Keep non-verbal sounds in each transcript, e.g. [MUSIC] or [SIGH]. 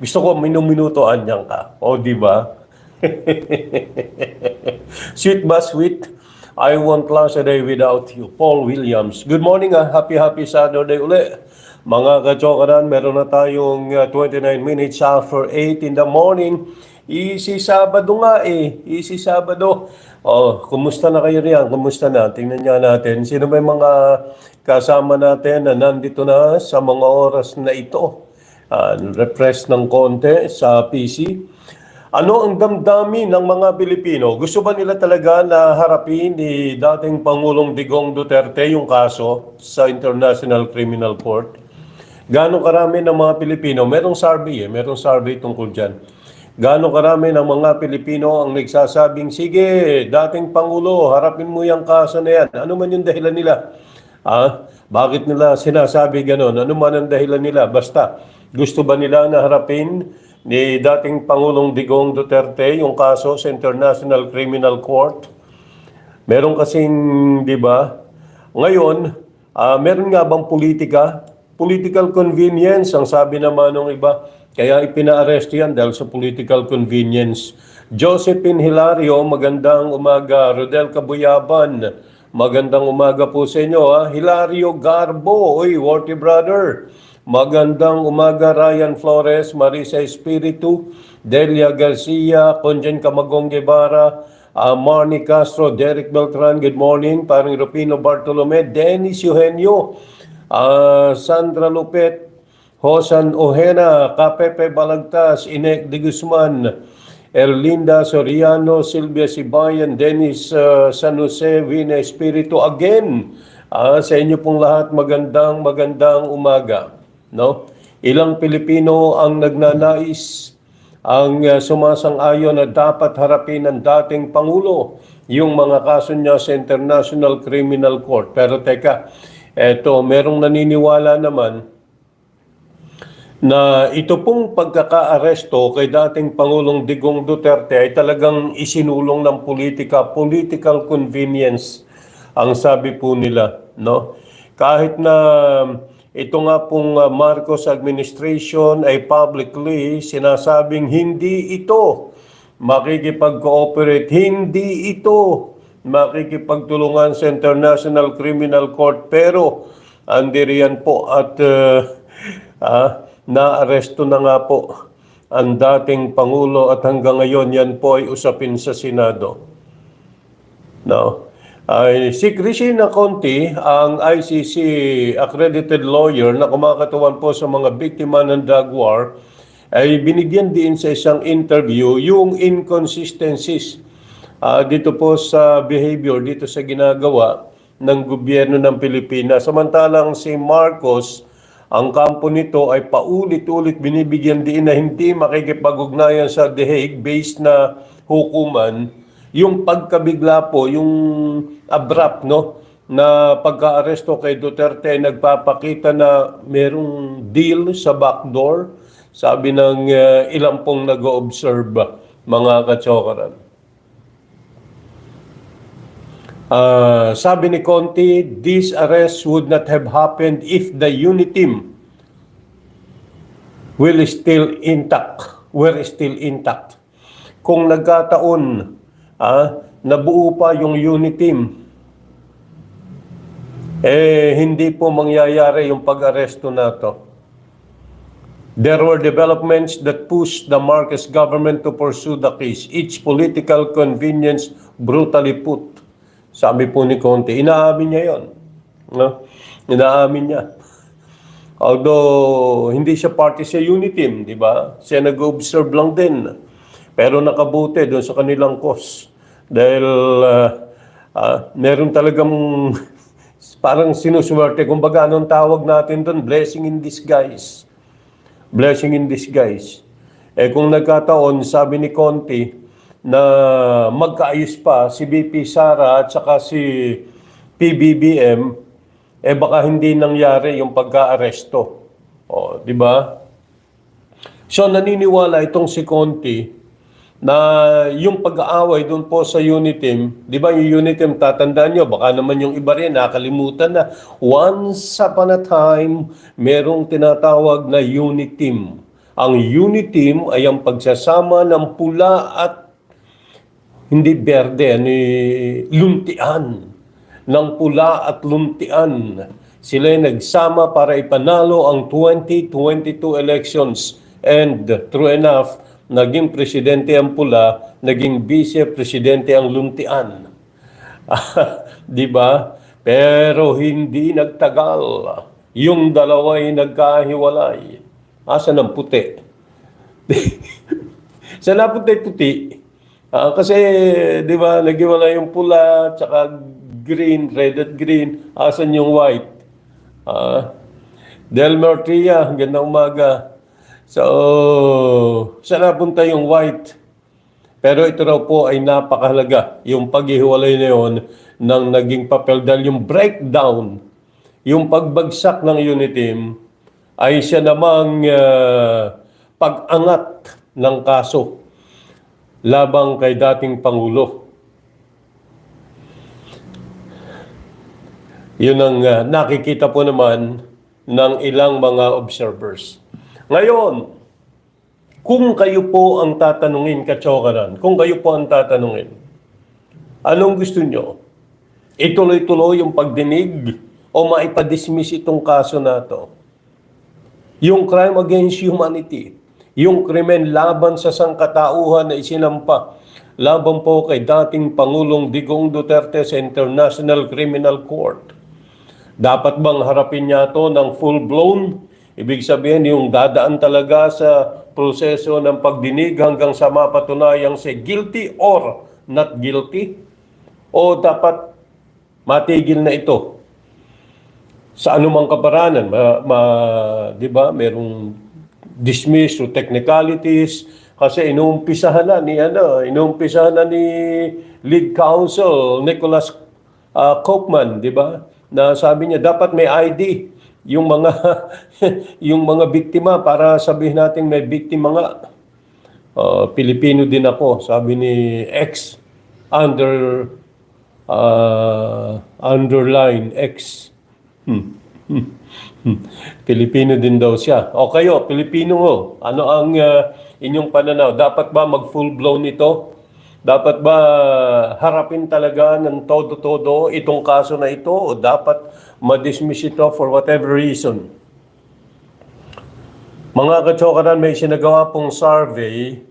Gusto ko minuminutoan niyan ka. O, di ba? [LAUGHS] sweet ba sweet? I won't last a day without you. Paul Williams. Good morning, ah. happy happy Saturday uli. Mga kachokaran, meron na tayong ah, 29 minutes after 8 in the morning. Isi Sabado nga eh. Isi Sabado. Oh, kumusta na kayo riyan? Kumusta na? Tingnan nga natin. Sino may mga kasama natin na nandito na sa mga oras na ito? Uh, refresh ng konti sa PC. Ano ang damdamin ng mga Pilipino? Gusto ba nila talaga na harapin ni dating Pangulong Digong Duterte yung kaso sa International Criminal Court? Gaano karami ng mga Pilipino? Merong survey eh, merong survey tungkol dyan. Gaano karami ng mga Pilipino ang nagsasabing, sige, dating Pangulo, harapin mo yung kaso na yan. Ano man yung dahilan nila? Ah, bakit nila sinasabi ganon? Ano man ang dahilan nila? Basta, gusto ba nila na harapin ni dating Pangulong Digong Duterte yung kaso sa International Criminal Court? Meron kasing, di ba, ngayon, ah, meron nga bang politika? Political convenience, ang sabi naman ng iba. Kaya ipinaaresto yan dahil sa political convenience. Josephine Hilario, magandang umaga. Rodel Kabuyaban, magandang umaga po sa inyo. Ha? Hilario Garbo, oy, worthy brother. Magandang umaga Ryan Flores, Marisa Espiritu, Delia Garcia, Conjen Camagong Guevara, uh, Marnie Castro, Derek Beltran, good morning, parang Rupino Bartolome, Dennis Eugenio, uh, Sandra Lupet, Hosan Ojena, Kapepe Balagtas, Inek de Guzman, Erlinda Soriano, Silvia Sibayan, Dennis uh, San Jose, Vina Espiritu, again, ah, sa inyo pong lahat magandang magandang umaga. No? Ilang Pilipino ang nagnanais ang uh, sumasang-ayon na dapat harapin ng dating Pangulo yung mga kaso niya sa International Criminal Court. Pero teka, eto, merong naniniwala naman na ito pong pagkaka-aresto kay dating Pangulong Digong Duterte ay talagang isinulong ng politika, political convenience ang sabi po nila, no? Kahit na ito nga pong uh, Marcos administration ay publicly sinasabing hindi ito makikipag-cooperate, hindi ito makikipagtulungan sa International Criminal Court pero andiriyan po at uh, ah, naaresto na nga po ang dating Pangulo at hanggang ngayon yan po ay usapin sa Senado. No. Ay, si Cristina Conti, ang ICC accredited lawyer na kumakatuwan po sa mga biktima ng drug war, ay binigyan din sa isang interview yung inconsistencies ah, dito po sa behavior, dito sa ginagawa ng gobyerno ng Pilipinas. Samantalang si Marcos, ang kampo nito ay paulit-ulit binibigyan din na hindi makikipag-ugnayan sa The Hague based na hukuman yung pagkabigla po, yung abrupt, no, na pagka-aresto kay Duterte nagpapakita na merong deal sa backdoor, sabi ng uh, ilang pong nag-observe mga katsokaran. Uh, sabi ni Conti, this arrest would not have happened if the unity team will still intact, were still intact. Kung nagkataon ah, nabuo pa yung unit team, eh hindi po mangyayari yung pag-aresto na to. There were developments that pushed the Marcos government to pursue the case. Each political convenience brutally put. Sabi po ni Conte, inaamin niya yon. No? Inaamin niya. Although hindi siya party sa unit team, di ba? Siya nag-observe lang din. Pero nakabuti doon sa kanilang cause. Dahil uh, uh, meron talagang [LAUGHS] parang sinuswerte. Kumbaga, anong tawag natin doon? Blessing in disguise. Blessing in disguise. Eh kung nagkataon, sabi ni Conti, na magkaayos pa si BP Sara at saka si PBBM, eh baka hindi nangyari yung pagka-aresto. O, di ba? So naniniwala itong si Conti na yung pag-aaway doon po sa Unitim, di ba yung Unitim, tatandaan nyo, baka naman yung iba rin, nakalimutan na, once upon a time, merong tinatawag na Unitim. Ang unit team ay ang pagsasama ng pula at hindi berde, ani luntian ng pula at luntian. Sila ay nagsama para ipanalo ang 2022 elections and true enough, naging presidente ang pula, naging vice-presidente ang luntian. [LAUGHS] Di ba? Pero hindi nagtagal. Yung dalawa ay nagkahiwalay. Asa ng puti? [LAUGHS] sa naputi-puti, ah, kasi, di ba, naghiwalay yung pula, tsaka green, red at green, asan yung white? Ah, Delmer Tria, gandang umaga. So, saan napunta yung white? Pero ito raw po ay napakahalaga, yung paghihiwalay na yun ng naging papel dahil yung breakdown, yung pagbagsak ng unit team, ay siya namang ah, pag-angat ng kaso labang kay dating Pangulo. Yun ang ah, nakikita po naman ng ilang mga observers. Ngayon, kung kayo po ang tatanungin, Kachokaran, kung kayo po ang tatanungin, anong gusto nyo? Ituloy-tuloy yung pagdinig o maipadismiss itong kaso na to? Yung crime against humanity, yung krimen laban sa sangkatauhan na isinampa laban po kay dating Pangulong Digong Duterte sa International Criminal Court. Dapat bang harapin niya to ng full-blown? Ibig sabihin, yung dadaan talaga sa proseso ng pagdinig hanggang sa mapatunayang si guilty or not guilty? O dapat matigil na ito? Sa anumang kaparanan, ma, ma- di ba, merong dismiss o technicalities kasi inuumpisahan na ni ano, inuumpisahan na ni lead counsel Nicholas uh, Kochman, di ba? Na sabi niya dapat may ID yung mga [LAUGHS] yung mga biktima para sabihin natin may biktima nga. Uh, Pilipino din ako, sabi ni X under uh, underline X. Hmm. Hmm. Hmm. Pilipino din daw siya. O kayo, Pilipino ho. Ano ang uh, inyong pananaw? Dapat ba mag full blown ito? Dapat ba harapin talaga ng todo-todo itong kaso na ito o dapat ma-dismiss ito for whatever reason? Mga katsokaran, may sinagawa pong survey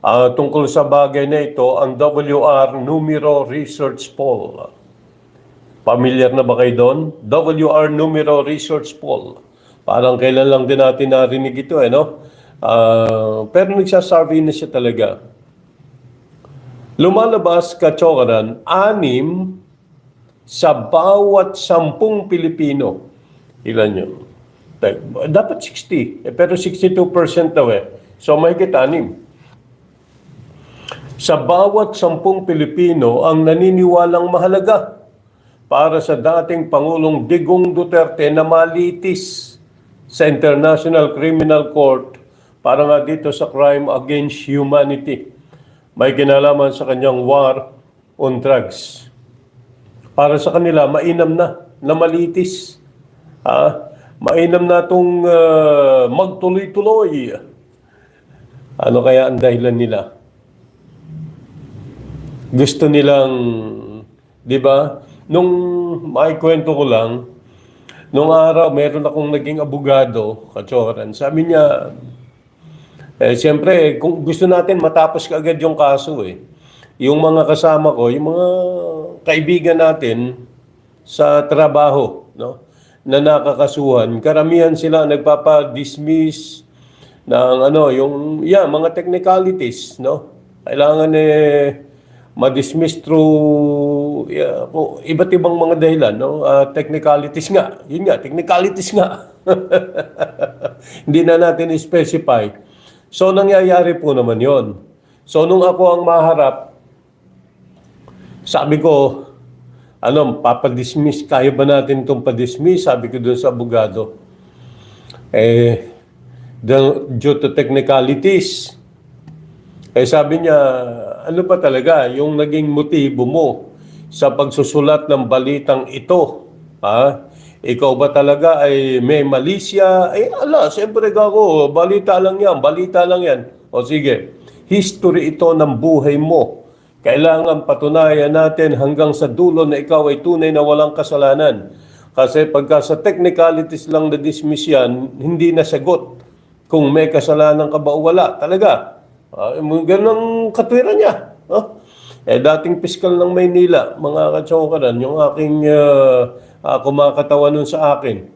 ah, tungkol sa bagay na ito, ang WR Numero Research Poll. Familiar na ba kayo doon? WR Numero Research Poll. Parang kailan lang din natin narinig ito, eh, no? Ah, pero nagsasurvey na siya talaga. Lumalabas katsokaran, anim sa bawat sampung Pilipino. Ilan yun? Dapat 60. Eh, pero 62% daw eh. So may anim. Sa bawat sampung Pilipino ang naniniwalang mahalaga para sa dating Pangulong Digong Duterte na malitis sa International Criminal Court para nga dito sa crime against humanity. May kinalaman sa kanyang war on drugs. Para sa kanila, mainam na, na malitis. Ha? Mainam na itong ah, magtuloy-tuloy. Ano kaya ang dahilan nila? Gusto nilang, di ba? Nung may kwento ko lang, nung araw meron akong naging abogado, katsoran. Sabi niya, eh, siyempre, kung gusto natin matapos agad yung kaso eh. Yung mga kasama ko, yung mga kaibigan natin sa trabaho, no? na nakakasuhan, karamihan sila nagpapa-dismiss ng ano, yung yeah, mga technicalities, no? Kailangan eh ma-dismiss through yeah, kung iba't ibang mga dahilan, no? Ah, technicalities nga. Yun nga, technicalities nga. [LAUGHS] Hindi na natin specify. So, nangyayari po naman yon. So, nung ako ang maharap, sabi ko, ano, papadismiss, kaya ba natin itong padismiss? Sabi ko doon sa abogado. Eh, due to technicalities, eh sabi niya, ano pa talaga yung naging motibo mo sa pagsusulat ng balitang ito? Ha? Ikaw ba talaga ay may malisya? Eh, ala, siyempre ako, balita lang yan, balita lang yan. O sige, history ito ng buhay mo. Kailangan patunayan natin hanggang sa dulo na ikaw ay tunay na walang kasalanan. Kasi pagka sa technicalities lang na dismiss yan, hindi na sagot kung may kasalanan ka ba o wala. Talaga. Uh, ganun ang katwiran niya. Oh. Eh, dating piskal ng Maynila, mga katsokaran, yung aking uh, uh, kumakatawan nun sa akin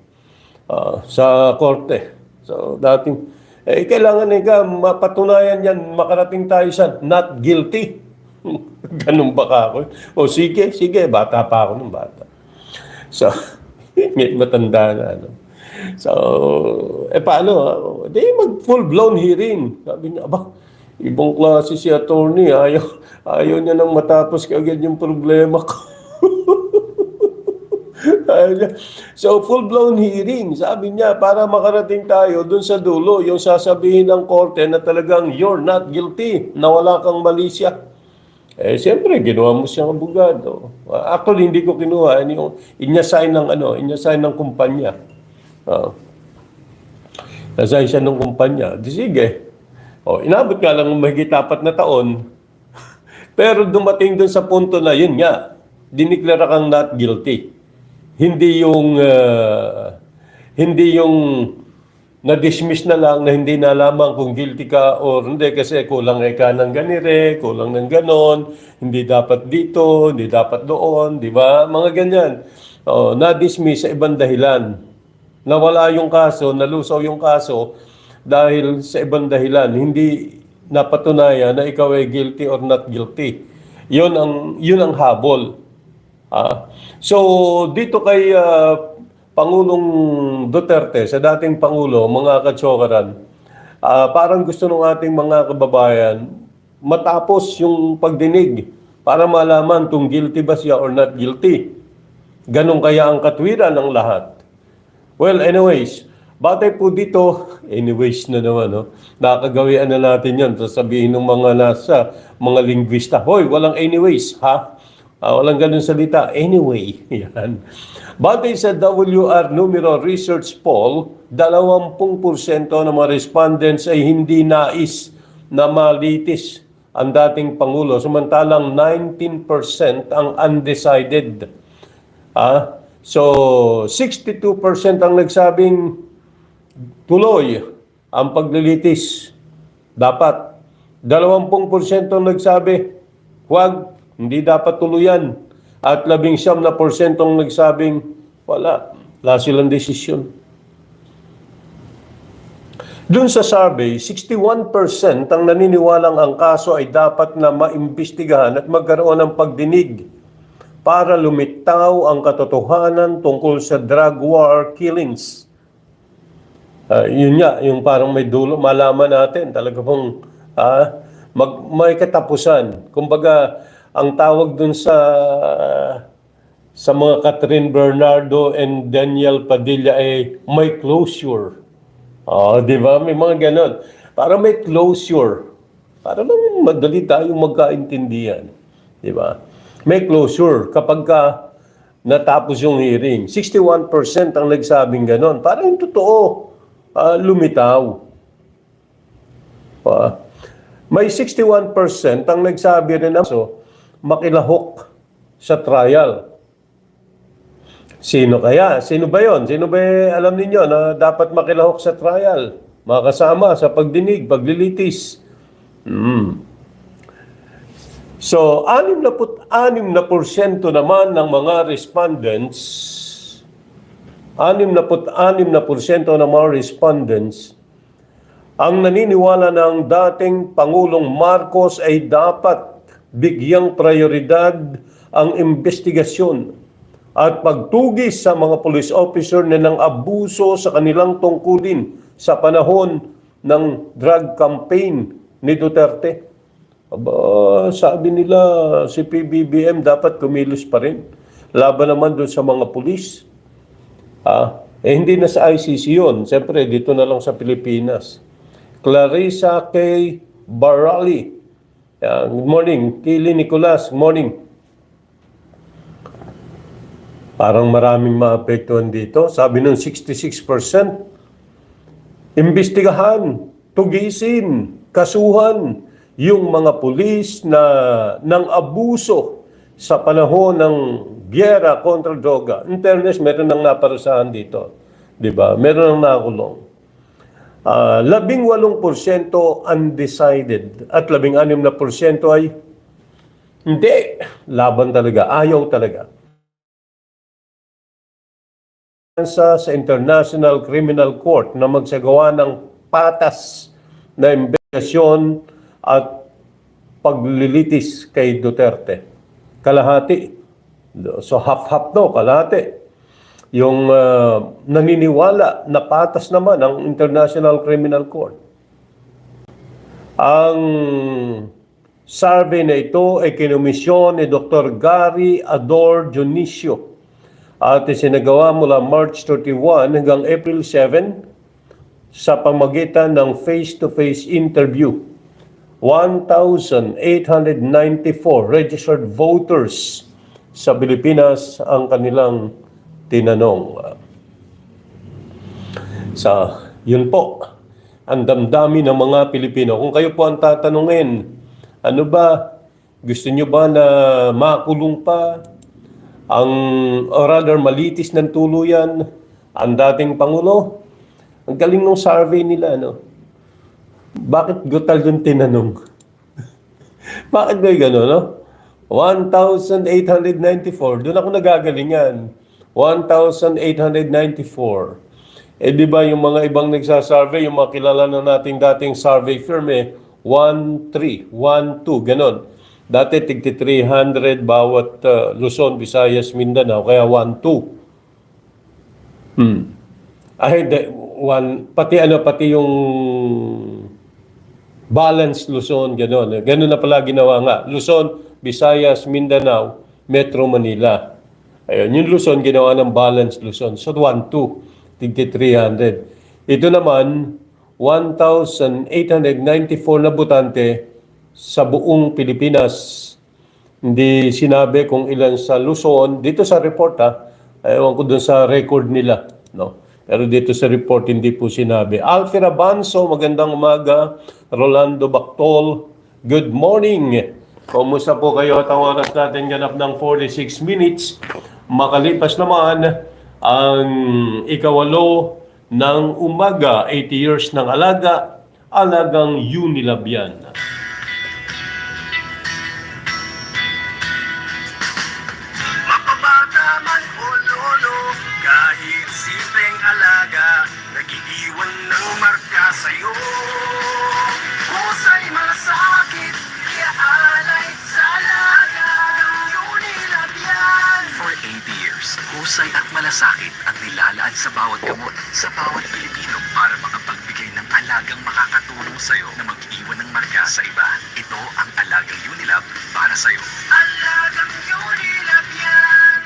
uh, sa korte. So, dating, eh, kailangan eh, ka, mapatunayan yan, makarating tayo sa not guilty. [LAUGHS] Ganun ba ka ako? O sige, sige, bata pa ako nung bata. So, [LAUGHS] matanda na, ano. So, eh paano? ah? Di mag full-blown hearing. Sabi niya, aba, ibang klase si attorney, ayaw, ayaw niya nang matapos kagad yung problema ko. [LAUGHS] So, full-blown hearing, sabi niya, para makarating tayo dun sa dulo, yung sasabihin ng korte na talagang you're not guilty, na wala kang malisya. Eh, siyempre, ginawa mo siyang abogado. Actually, hindi ko kinuha. Ano Yung inassign ng, ano, inassign ng kumpanya. Uh, Nasay siya ng kumpanya. Di sige. O, inabot nga lang ng mahigit apat na taon. [LAUGHS] Pero dumating dun sa punto na yun nga, diniklara kang not guilty. Hindi yung ah, hindi yung na-dismiss na lang na hindi nalaman kung guilty ka or hindi kasi kulang ka ng ganire, kulang ng ganon, hindi dapat dito, hindi dapat doon, di ba? Mga ganyan. O, na-dismiss sa ibang dahilan. Nawala yung kaso, nalusaw yung kaso dahil sa ibang dahilan. Hindi napatunayan na ikaw ay guilty or not guilty. Yun ang, yun ang habol. Ah. So, dito kay ah, Pangulong Duterte, sa dating Pangulo, mga katsokaran, ah, parang gusto ng ating mga kababayan matapos yung pagdinig para malaman kung guilty ba siya or not guilty. Ganon kaya ang katwiran ng lahat. Well, anyways, batay po dito, [LAUGHS] anyways na naman, no? nakagawian na natin yan. Sasabihin ng mga nasa, mga linguista, Hoy, walang anyways, ha? Ah, walang ganun salita. Anyway, [LAUGHS] yan. Batay sa WR Numero Research Poll, 20% ng mga respondents ay hindi nais na malitis ang dating Pangulo, samantalang 19% ang undecided. Ah, so, 62% ang nagsabing tuloy ang paglilitis. Dapat. 20% ang nagsabi, huwag, hindi dapat tuluyan. At 19 na porsyentong nagsabing, wala, wala silang desisyon. Doon sa survey, 61% ang naniniwalang ang kaso ay dapat na maimbestigahan at magkaroon ng pagdinig para lumitaw ang katotohanan tungkol sa drug war killings. Ah, yun nga, yung parang may dulo, malaman natin, talaga pong ah, mag, may katapusan. Kumbaga, ang tawag dun sa sa mga Catherine Bernardo and Daniel Padilla ay may closure. Oh, di ba? May mga ganon. Para may closure. Para lang madali tayong magkaintindihan. Di ba? May closure kapag ka natapos yung hearing. 61% ang nagsabing ganon. Para yung totoo, ah, lumitaw. Pa. May 61% ang nagsabi rin na so, makilahok sa trial. Sino kaya? Sino ba yon? Sino ba alam ninyo na dapat makilahok sa trial? Mga kasama sa pagdinig, paglilitis. Hmm. So, 66 na porsyento naman ng mga respondents, 66 na porsyento ng mga respondents, ang naniniwala ng dating Pangulong Marcos ay dapat bigyang prioridad ang investigasyon at pagtugis sa mga police officer na ng abuso sa kanilang tungkulin sa panahon ng drug campaign ni Duterte. Aba, sabi nila si PBBM dapat kumilos pa rin. Laban naman doon sa mga pulis. Ah, eh hindi na sa ICC yun. Siyempre, dito na lang sa Pilipinas. Clarissa K. Barali. Yan, good morning. Kili Nicolas, good morning. Parang maraming maapektuhan dito. Sabi ng 66%, imbestigahan, tugisin, kasuhan yung mga pulis na ng abuso sa panahon ng gyera kontra droga. In fairness, meron nang naparusahan dito. 'Di ba? Meron nang nakulong. Ah, labing walong porsyento undecided at labing anim na porsyento ay hindi. Laban talaga. Ayaw talaga. Sa, International Criminal Court na magsagawa ng patas na investigasyon at paglilitis kay Duterte. Kalahati. So half-half no, kalahati. Yung ah, naniniwala na patas naman ang International Criminal Court. Ang survey na ito ay kinomisyon ni Dr. Gary Ador Dionisio at isinagawa mula March 31 hanggang April 7 sa pamagitan ng face-to-face interview. 1,894 registered voters sa Pilipinas ang kanilang tinanong. Sa yun po, ang damdami ng mga Pilipino. Kung kayo po ang tatanungin, ano ba, gusto nyo ba na makulong pa ang, or rather malitis ng tuluyan ang dating Pangulo? Ang galing ng survey nila, no? Bakit gutal yung tinanong? [LAUGHS] Bakit ba gano'n, no? 1,894. Doon ako nagagalingan. 1,894. Eh di ba yung mga ibang nagsasurvey, yung mga kilala na nating dating survey firm eh, 1-3, 1-2, ganon. Dati tigti 300 bawat uh, Luzon, Visayas, Mindanao, kaya 1-2. Hmm. Ay, hindi, one, pati ano, pati yung balance Luzon, gano'n. Gano'n na pala ginawa nga. Luzon, Visayas, Mindanao, Metro Manila. Ayun, yung Luzon, ginawa ng balance Luzon. So, 1, 2, tigti 300. Ito naman, 1,894 na butante sa buong Pilipinas. Hindi sinabi kung ilan sa Luzon. Dito sa report ha, ewan ko dun sa record nila. No? Pero dito sa report hindi po sinabi. Alfira Banso, magandang umaga. Rolando Bactol, good morning. Kumusta po kayo? At ang oras natin ganap ng 46 minutes. Makalipas naman ang ikawalo ng umaga, 80 years ng alaga, alagang o lolo, kahit simpleng alaga, nagiiwan ng marka sa'yo. Years, husay at malasakit ang nilalaan sa bawat gamot, sa bawat Pilipino para makapagbigay ng alagang makakatulong sa'yo na mag-iwan ng marka sa iba. Ito ang alagang Unilab para sa'yo. Alagang Unilab yan!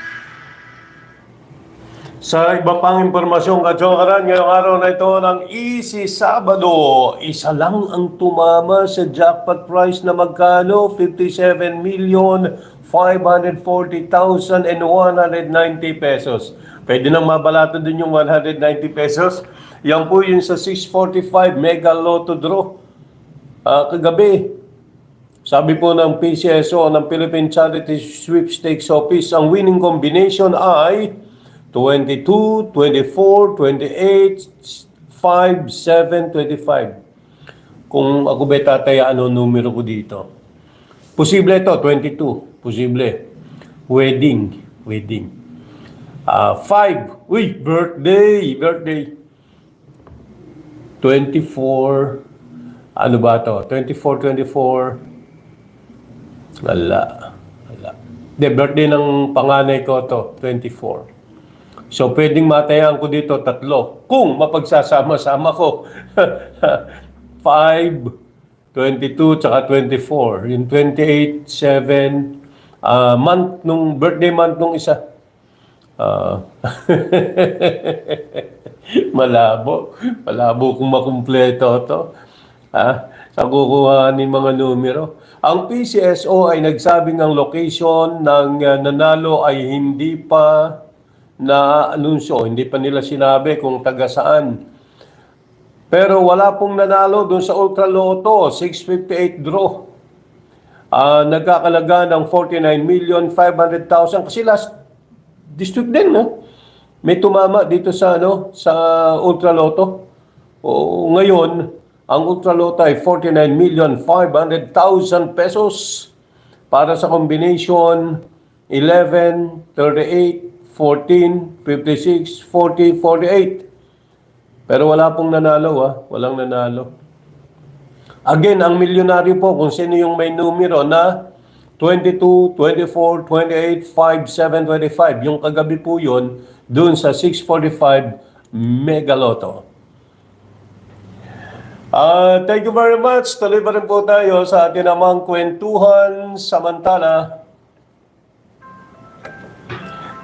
Sa iba pang impormasyon, kachokaran, ngayong araw na ito ng Easy Sabado, isa lang ang tumama sa jackpot price na magkano? 57 million 540,190 pesos. Pwede nang mabalato din yung 190 pesos. Yan po yun sa 645 Mega Lotto Draw. Ah, kagabi, sabi po ng PCSO ng Philippine Charity Sweepstakes Office, ang winning combination ay 22, 24, 28, 5, 7, 25. Kung ako ba tataya, ano numero ko dito? Posible ito, 22. Posible. Wedding. Wedding. Ah, 5. Uy, birthday. Birthday. 24. Ano ba to? 24, 24. Wala. Wala. De, birthday ng panganay ko to, 24. So, pwedeng matayan ko dito tatlo. Kung mapagsasama-sama ko. [LAUGHS] 5, 22, tsaka 24. Yung 28, 7, ah, month nung, birthday month nung isa. Ah. [LAUGHS] malabo. Malabo kung makumpleto to. Ha? Sa kukuhanin mga numero. Ang PCSO ay nagsabing ang location ng uh, nanalo ay hindi pa na anunsyo. Hindi pa nila sinabi kung taga saan. Pero wala pong nanalo doon sa Ultra Lotto, 658 draw. Ah, nagkakalaga ng 49,500,000 kasi last district din, no? May tumama dito sa ano, sa Ultra Lotto. O ngayon, ang Ultra Lotto ay 49,500,000 pesos para sa combination 11, 38, 14, 56, 40, 48. Pero wala pong nanalo ha, walang nanalo. Again, ang milyonaryo po kung sino yung may numero na 22, 24, 28, 5, 7, 25. Yung kagabi po yun, dun sa 645 Megaloto. Ah, thank you very much. Tuloy pa rin po tayo sa ating namang kwentuhan samantala.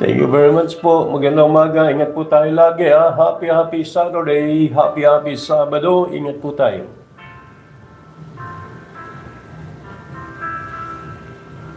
Thank you very much po. Magandang umaga. Ingat po tayo lagi. Ha? Happy, happy Saturday. Happy, happy Sabado. Ingat po tayo.